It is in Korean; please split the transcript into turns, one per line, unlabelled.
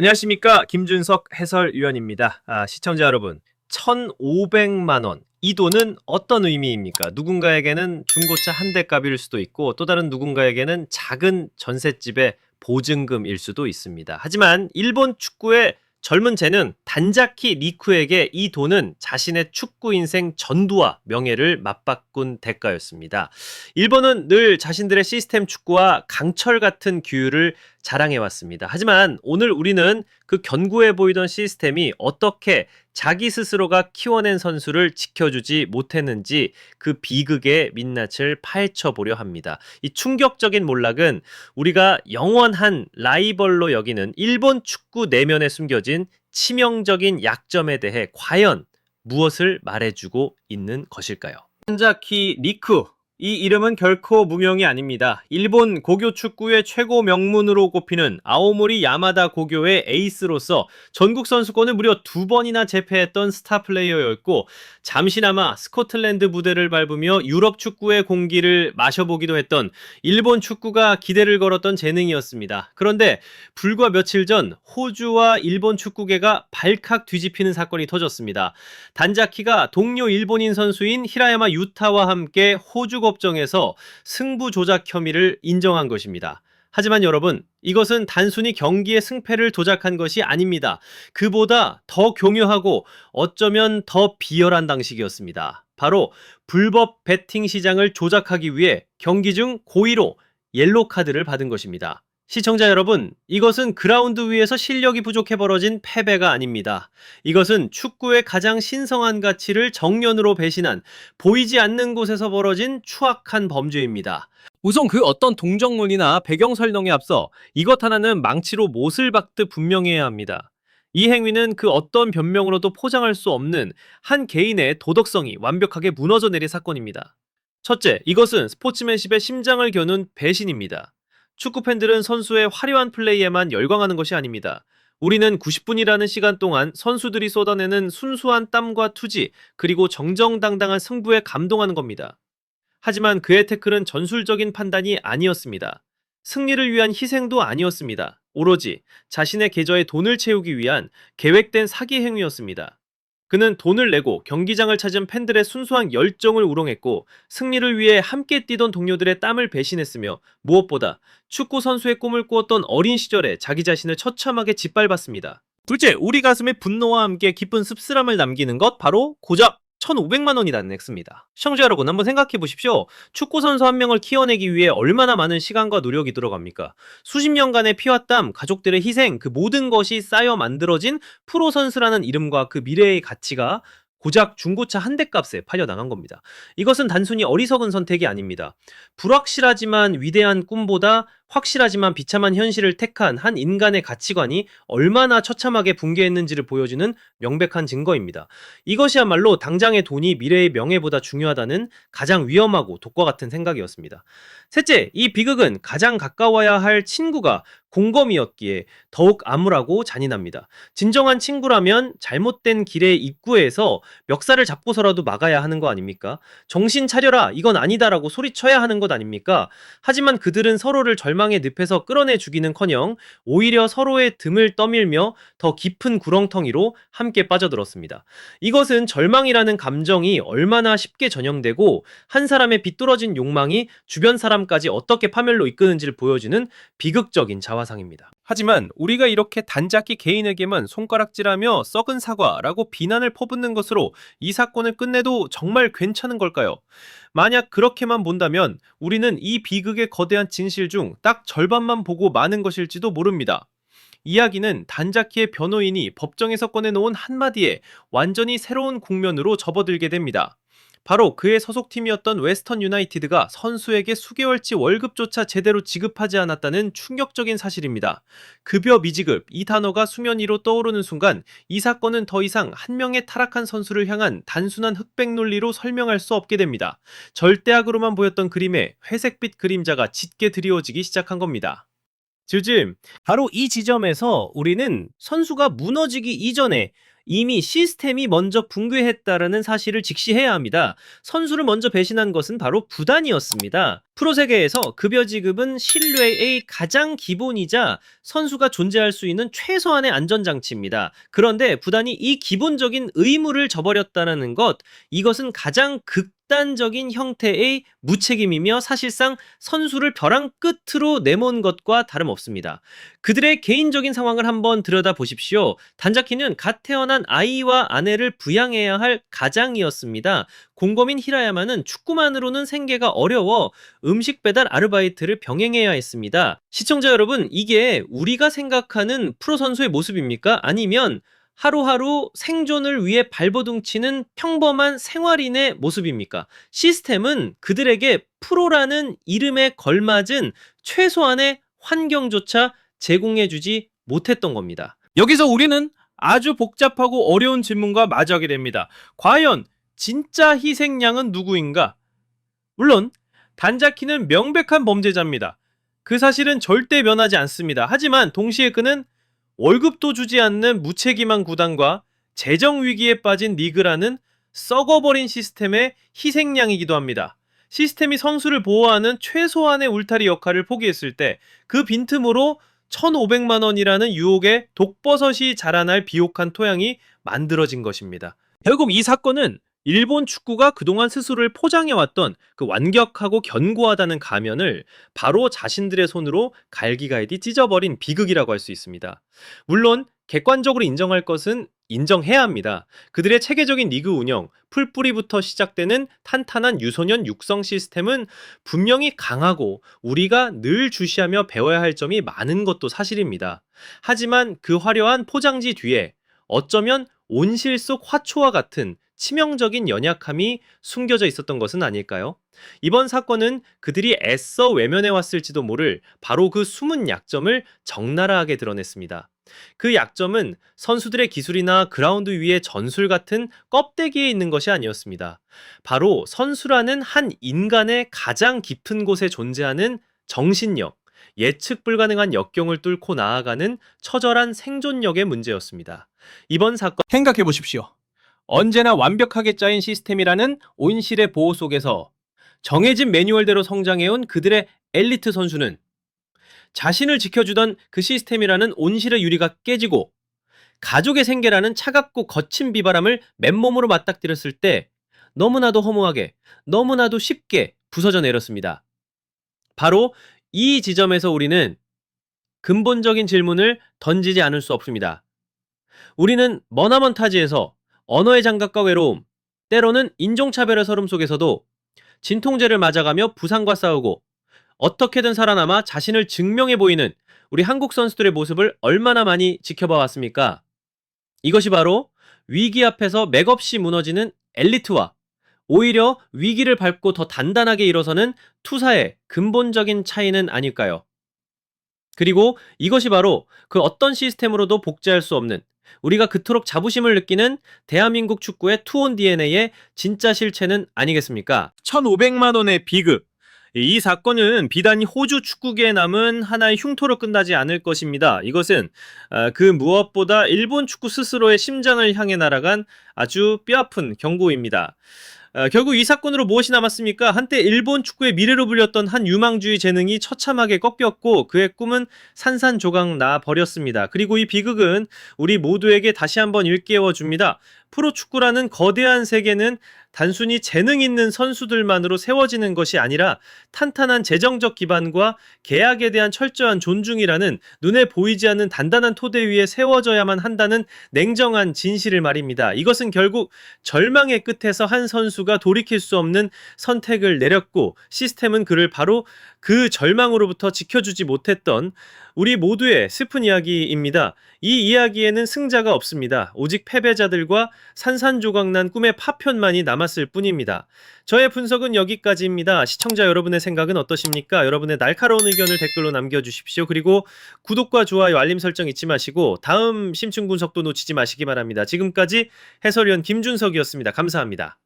안녕하십니까 김준석 해설위원입니다. 아, 시청자 여러분, 1,500만 원. 이 돈은 어떤 의미입니까? 누군가에게는 중고차 한 대 값일 수도 있고 또 다른 누군가에게는 작은 전셋집의 보증금일 수도 있습니다. 하지만 일본 축구의 젊은 재능 단자키 리쿠에게 이 돈은 자신의 축구 인생 전두와 명예를 맞바꾼 대가였습니다. 일본은 늘 자신들의 시스템 축구와 강철 같은 규율을 자랑해왔습니다. 하지만 오늘 우리는 그 견고해 보이던 시스템이 어떻게 자기 스스로가 키워낸 선수를 지켜주지 못했는지 그 비극의 민낯을 파헤쳐 보려 합니다. 이 충격적인 몰락은 우리가 영원한 라이벌로 여기는 일본 축구 내면에 숨겨진 치명적인 약점에 대해 과연 무엇을 말해주고 있는 것일까요? 한자키 리쿠 이 이름은 결코 무명이 아닙니다. 일본 고교 축구의 최고 명문으로 꼽히는 아오모리 야마다 고교의 에이스로서 전국 선수권을 무려 두 번이나 제패했던 스타 플레이어였고 잠시나마 스코틀랜드 무대를 밟으며 유럽 축구의 공기를 마셔보기도 했던 일본 축구가 기대를 걸었던 재능이었습니다. 그런데 불과 며칠 전 호주와 일본 축구계가 발칵 뒤집히는 사건이 터졌습니다. 단자키가 동료 일본인 선수인 히라야마 유타와 함께 호주 법정에서 승부 조작 혐의를 인정한 것입니다. 하지만 여러분, 이것은 단순히 경기의 승패를 조작한 것이 아닙니다. 그보다 더 교묘하고 어쩌면 더 비열한 방식이었습니다. 바로 불법 베팅 시장을 조작하기 위해 경기 중 고의로 옐로 카드를 받은 것입니다. 시청자 여러분, 이것은 그라운드 위에서 실력이 부족해 벌어진 패배가 아닙니다. 이것은 축구의 가장 신성한 가치를 정면으로 배신한 보이지 않는 곳에서 벌어진 추악한 범죄입니다. 우선 그 어떤 동정론이나 배경 설명에 앞서 이것 하나는 망치로 못을 박듯 분명해야 합니다. 이 행위는 그 어떤 변명으로도 포장할 수 없는 한 개인의 도덕성이 완벽하게 무너져 내린 사건입니다. 첫째, 이것은 스포츠맨십의 심장을 겨눈 배신입니다. 축구 팬들은 선수의 화려한 플레이에만 열광하는 것이 아닙니다. 우리는 90분이라는 시간 동안 선수들이 쏟아내는 순수한 땀과 투지, 그리고 정정당당한 승부에 감동하는 겁니다. 하지만 그의 태클은 전술적인 판단이 아니었습니다. 승리를 위한 희생도 아니었습니다. 오로지 자신의 계좌에 돈을 채우기 위한 계획된 사기 행위였습니다. 그는 돈을 내고 경기장을 찾은 팬들의 순수한 열정을 우롱했고 승리를 위해 함께 뛰던 동료들의 땀을 배신했으며 무엇보다 축구 선수의 꿈을 꾸었던 어린 시절에 자기 자신을 처참하게 짓밟았습니다. 둘째, 우리 가슴에 분노와 함께 깊은 씁쓸함을 남기는 것 바로 고작 1,500만 원이라는 액수입니다. 시청자 여러분 한번 생각해 보십시오. 축구 선수 한 명을 키워내기 위해 얼마나 많은 시간과 노력이 들어갑니까? 수십 년간의 피와 땀, 가족들의 희생, 그 모든 것이 쌓여 만들어진 프로 선수라는 이름과 그 미래의 가치가 고작 중고차 한 대 값에 팔려 나간 겁니다. 이것은 단순히 어리석은 선택이 아닙니다. 불확실하지만 위대한 꿈보다 확실하지만 비참한 현실을 택한 한 인간의 가치관이 얼마나 처참하게 붕괴했는지를 보여주는 명백한 증거입니다. 이것이야말로 당장의 돈이 미래의 명예보다 중요하다는 가장 위험하고 독과 같은 생각이었습니다. 셋째, 이 비극은 가장 가까워야 할 친구가 공범이었기에 더욱 암울하고 잔인합니다. 진정한 친구라면 잘못된 길의 입구에서 멱살을 잡고서라도 막아야 하는 거 아닙니까? 정신 차려라, 이건 아니다라고 소리쳐야 하는 것 아닙니까? 하지만 그들은 서로를 절망 의 늪에서 끌어내 주기는커녕 오히려 서로의 등을 떠밀며 더 깊은 구렁텅이로 함께 빠져들었습니다. 이것은 절망이라는 감정이 얼마나 쉽게 전염되고 한 사람의 비뚤어진 욕망이 주변 사람까지 어떻게 파멸로 이끄는지를 보여주는 비극적인 자화상입니다. 하지만 우리가 이렇게 단짝기 개인에게만 손가락질하며 썩은 사과라고 비난을 퍼붓는 것으로 이 사건을 끝내도 정말 괜찮은 걸까요? 만약 그렇게만 본다면 우리는 이 비극의 거대한 진실 중 딱 절반만 보고 마는 것일지도 모릅니다. 이야기는 단자키의 변호인이 법정에서 꺼내놓은 한마디에 완전히 새로운 국면으로 접어들게 됩니다. 바로 그의 소속팀이었던 웨스턴 유나이티드가 선수에게 수개월치 월급조차 제대로 지급하지 않았다는 충격적인 사실입니다. 급여 미지급 이 단어가 수면 위로 떠오르는 순간 이 사건은 더 이상 한 명의 타락한 선수를 향한 단순한 흑백 논리로 설명할 수 없게 됩니다. 절대악으로만 보였던 그림에 회색빛 그림자가 짙게 드리워지기 시작한 겁니다. 즈즘 바로 이 지점에서 우리는 선수가 무너지기 이전에 이미 시스템이 먼저 붕괴했다라는 사실을 직시해야 합니다. 선수를 먼저 배신한 것은 바로 부단이었습니다. 프로 세계에서 급여 지급은 신뢰의 가장 기본이자 선수가 존재할 수 있는 최소한의 안전장치입니다. 그런데 부단이 이 기본적인 의무를 저버렸다는 것, 이것은 가장 극 단적인 형태의 무책임이며 사실상 선수를 벼랑 끝으로 내몬 것과 다름없습니다. 그들의 개인적인 상황을 한번 들여다 보십시오. 단자키는 갓 태어난 아이와 아내를 부양해야 할 가장이었습니다. 공범인 히라야마는 축구만으로는 생계가 어려워 음식 배달 아르바이트를 병행해야 했습니다. 시청자 여러분, 이게 우리가 생각하는 프로 선수의 모습입니까? 아니면 하루하루 생존을 위해 발버둥치는 평범한 생활인의 모습입니까? 시스템은 그들에게 프로라는 이름에 걸맞은 최소한의 환경조차 제공해주지 못했던 겁니다.
여기서 우리는 아주 복잡하고 어려운 질문과 마주하게 됩니다. 과연 진짜 희생양은 누구인가? 물론 단자키는 명백한 범죄자입니다. 그 사실은 절대 면하지 않습니다. 하지만 동시에 그는 월급도 주지 않는 무책임한 구단과 재정 위기에 빠진 리그라는 썩어버린 시스템의 희생양이기도 합니다. 시스템이 선수를 보호하는 최소한의 울타리 역할을 포기했을 때 그 빈틈으로 1,500만 원이라는 유혹의 독버섯이 자라날 비옥한 토양이 만들어진 것입니다. 결국 이 사건은 일본 축구가 그동안 스스로를 포장해왔던 그 완격하고 견고하다는 가면을 바로 자신들의 손으로 갈기갈기 찢어버린 비극이라고 할 수 있습니다. 물론 객관적으로 인정할 것은 인정해야 합니다. 그들의 체계적인 리그 운영, 풀뿌리부터 시작되는 탄탄한 유소년 육성 시스템은 분명히 강하고 우리가 늘 주시하며 배워야 할 점이 많은 것도 사실입니다. 하지만 그 화려한 포장지 뒤에 어쩌면 온실 속 화초와 같은 치명적인 연약함이 숨겨져 있었던 것은 아닐까요? 이번 사건은 그들이 애써 외면해 왔을지도 모를 바로 그 숨은 약점을 적나라하게 드러냈습니다. 그 약점은 선수들의 기술이나 그라운드 위의 전술 같은 껍데기에 있는 것이 아니었습니다. 바로 선수라는 한 인간의 가장 깊은 곳에 존재하는 정신력, 예측 불가능한 역경을 뚫고 나아가는 처절한 생존력의 문제였습니다. 이번 사건 생각해 보십시오. 언제나 완벽하게 짜인 시스템이라는 온실의 보호 속에서 정해진 매뉴얼대로 성장해온 그들의 엘리트 선수는 자신을 지켜주던 그 시스템이라는 온실의 유리가 깨지고 가족의 생계라는 차갑고 거친 비바람을 맨몸으로 맞닥뜨렸을 때 너무나도 허무하게, 너무나도 쉽게 부서져 내렸습니다. 바로 이 지점에서 우리는 근본적인 질문을 던지지 않을 수 없습니다. 우리는 머나먼 타지에서 언어의 장각과 외로움, 때로는 인종차별의 서름 속에서도 진통제를 맞아가며 부상과 싸우고 어떻게든 살아남아 자신을 증명해 보이는 우리 한국 선수들의 모습을 얼마나 많이 지켜봐 왔습니까? 이것이 바로 위기 앞에서 맥없이 무너지는 엘리트와 오히려 위기를 밟고 더 단단하게 일어서는 투사의 근본적인 차이는 아닐까요? 그리고 이것이 바로 그 어떤 시스템으로도 복제할 수 없는 우리가 그토록 자부심을 느끼는 대한민국 축구의 투혼 DNA의 진짜 실체는 아니겠습니까? 1,500만 원의 비극. 이 사건은 비단이 호주 축구계에 남은 하나의 흉터로 끝나지 않을 것입니다. 이것은 아, 그 무엇보다 일본 축구 스스로의 심장을 향해 날아간 아주 뼈아픈 경고입니다. 어, 결국 이 사건으로 무엇이 남았습니까? 한때 일본 축구의 미래로 불렸던 한 유망주의 재능이 처참하게 꺾였고 그의 꿈은 산산조각 나 버렸습니다. 그리고 이 비극은 우리 모두에게 다시 한번 일깨워 줍니다. 프로축구라는 거대한 세계는 단순히 재능 있는 선수들만으로 세워지는 것이 아니라 탄탄한 재정적 기반과 계약에 대한 철저한 존중이라는 눈에 보이지 않는 단단한 토대 위에 세워져야만 한다는 냉정한 진실을 말입니다. 이것은 결국 절망의 끝에서 한 선수가 돌이킬 수 없는 선택을 내렸고 시스템은 그를 바로 그 절망으로부터 지켜주지 못했던 우리 모두의 슬픈 이야기입니다. 이 이야기에는 승자가 없습니다. 오직 패배자들과 산산조각난 꿈의 파편만이 남았을 뿐입니다. 저의 분석은 여기까지입니다. 시청자 여러분의 생각은 어떠십니까? 여러분의 날카로운 의견을 댓글로 남겨주십시오. 그리고 구독과 좋아요, 알림 설정 잊지 마시고 다음 심층 분석도 놓치지 마시기 바랍니다. 지금까지 해설위원 김준석이었습니다. 감사합니다.